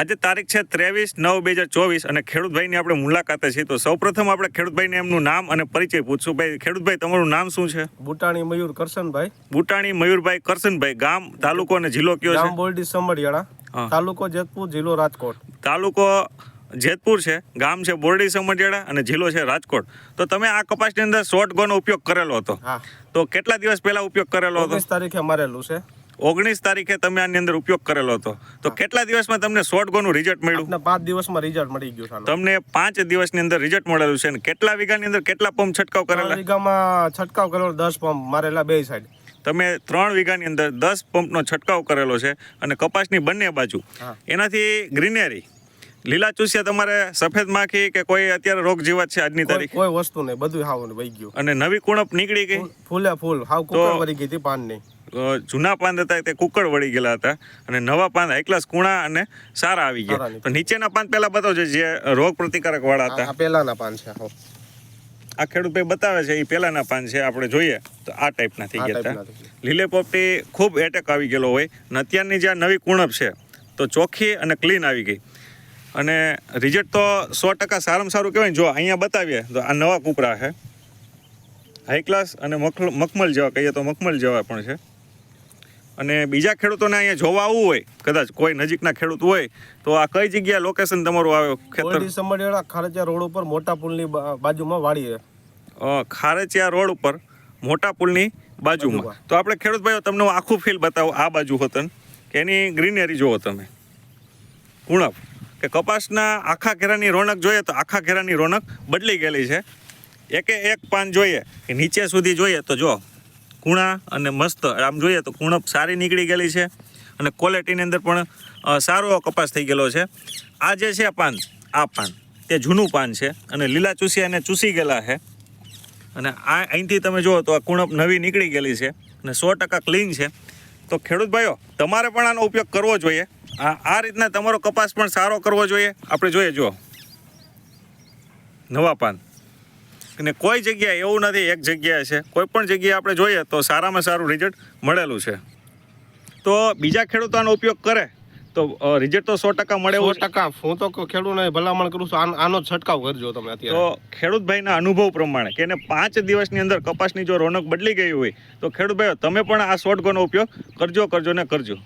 આજે તારીખ છે ત્રેવીસ નવ બે હજાર ચોવીસ અને ખેડૂતભાઈની આપણે મુલાકાતે છીએ. તો સૌપ્રથમ આપણે ખેડૂતભાઈને એમનું નામ અને પરિચય પૂછશું. ભાઈ ખેડૂતભાઈ તમારું નામ શું છે? બુટાણી મયુર કરશનભાઈ. બુટાણી મયુરભાઈ કરશનભાઈ ગામ તાલુકો અને જિલ્લો કયો છે? બોરડી. સમડિયાળા તાલુકો જેતપુર જિલ્લો રાજકોટ. તાલુકો જેતપુર છે ગામ છે બોરડી સમજેડા અને જિલ્લો છે રાજકોટ. તો તમે આ કપાસની અંદર શોર્ટ ગોનો ઉપયોગ કરેલો હતો. તો કેટલા દિવસ પહેલા ઉપયોગ કરેલો હતો? તારીખે મારેલું છે. ઓગણીસ તારીખે તમે આની અંદર ઉપયોગ કરેલો હતો. તો કેટલા દિવસમાં તમને શોર્ટ ગોનું રિઝલ્ટ મળ્યું? પાંચ દિવસમાં રિઝલ્ટ મળી ગયું તમને પાંચ દિવસની અંદર રિઝલ્ટ મળેલું છે. અને કેટલા વીઘાની અંદર કેટલા પંપ છંટકાવ કરેલા? વીઘામાં છંટકાવ કરેલો દસ પંપ મારેલા બે સાઈડ તમે ત્રણ વીઘાની અંદર દસ પંપનો છંટકાવ કરેલો છે અને કપાસની બંને બાજુ. એનાથી ગ્રીનરી લીલા ચૂસિયા તમારે સફેદ માખી કે કોઈ અત્યારે રોગ જીવાત છે આજની તારીખ? કોઈ વસ્તુ નહીં બધું હાવ વહી ગયું. અને નવી કુણપ નીકળી ગઈ? ફૂલે ફૂલ હાવ કુકર વળી ગઈ હતી પાનની. જૂના પાંદ હતા તે કુકડ વળી ગયેલા હતા અને નવા પાંદ ક્લાસ કુણા અને સારા આવી ગયા. તો નીચેના પાંદ પહેલા બતાવજો જે રોગ પ્રતિકારક વાળા હતા. પહેલાના પાન છે આ ખેડૂત ભાઈ બતાવે છે એ પહેલાના પાન છે આપણે જોઈએ. તો આ ટાઈપના થઈ ગયા હતા. લીલે પોપટી ખૂબ એટેક આવી ગયેલો હોય. અને અત્યારની જે નવી કુણપ છે તો ચોખ્ખી અને ક્લીન આવી ગઈ. અને રિઝલ્ટ તો સો ટકા સારામાં સારું કહેવાય જો અહીંયા બતાવીએ તો આ નવા કૂપરા છે. હાઈ ક્લાસ અને મખમલ જેવા કહીએ તો મખમલ જેવા પણ છે. અને બીજા ખેડૂતોને અહીંયા જોવા આવવું હોય કદાચ કોઈ નજીકના ખેડૂત હોય તો આ કઈ જગ્યાએ લોકેશન તમારું આવે? ખેતર? બોરડી ખારેચિયા રોડ ઉપર મોટા પુલની બાજુમાં વાડી ખારેચિયા રોડ ઉપર મોટા પુલની બાજુમાં. બાજુમાં. તો આપણે ખેડૂત ભાઈઓ તમને આખું ફીલ બતાવો આ બાજુ હોતન કે એની ગ્રીનરી જુઓ તમે. ઉણપ. કે કપાસના આખા ઘેરાની રોનક જોઈએ તો આખા ઘેરાની રોનક બદલી ગયેલી છે. એકે એક પાન જોઈએ કે નીચે સુધી જોઈએ તો જો કૂણા અને મસ્ત, આમ જોઈએ તો કુણપ સારી નીકળી ગયેલી છે અને ક્વોલિટીની અંદર પણ સારો કપાસ થઈ ગયેલો છે. આ જે છે પાન, આ પાન તે જૂનું પાન છે અને લીલા ચૂસી એને ચૂસી ગયેલા છે. અને આ અહીંથી તમે જુઓ તો આ કુણપ નવી નીકળી ગયેલી છે અને સો ટકા ક્લીન છે. તો ખેડૂત ભાઈઓ, તમારે પણ આનો ઉપયોગ કરવો જોઈએ. આ આ રીતના તમારો કપાસ પણ સારો કરવો જોઈએ. આપણે જોઈએ જુઓ. નવા પાન. અને કોઈ જગ્યાએ એવું નથી એક જગ્યાએ છે. કોઈ પણ જગ્યાએ આપણે જોઈએ તો સારામાં સારું રિઝલ્ટ મળેલું છે. તો બીજા ખેડૂતો આનો ઉપયોગ કરે તો રિઝલ્ટ તો સો ટકા મળે સો ટકા. હું તો ખેડૂતને ભલામણ કરું છું આનો- છંટકાવ કરજો તમે તો ખેડૂતભાઈના અનુભવ પ્રમાણે કે એને પાંચ દિવસની અંદર કપાસની જો રોનક બદલી ગઈ હોય તો ખેડૂતભાઈ તમે પણ આ શોર્ટ ગોનો ઉપયોગ કરજો કરજો ને કરજો.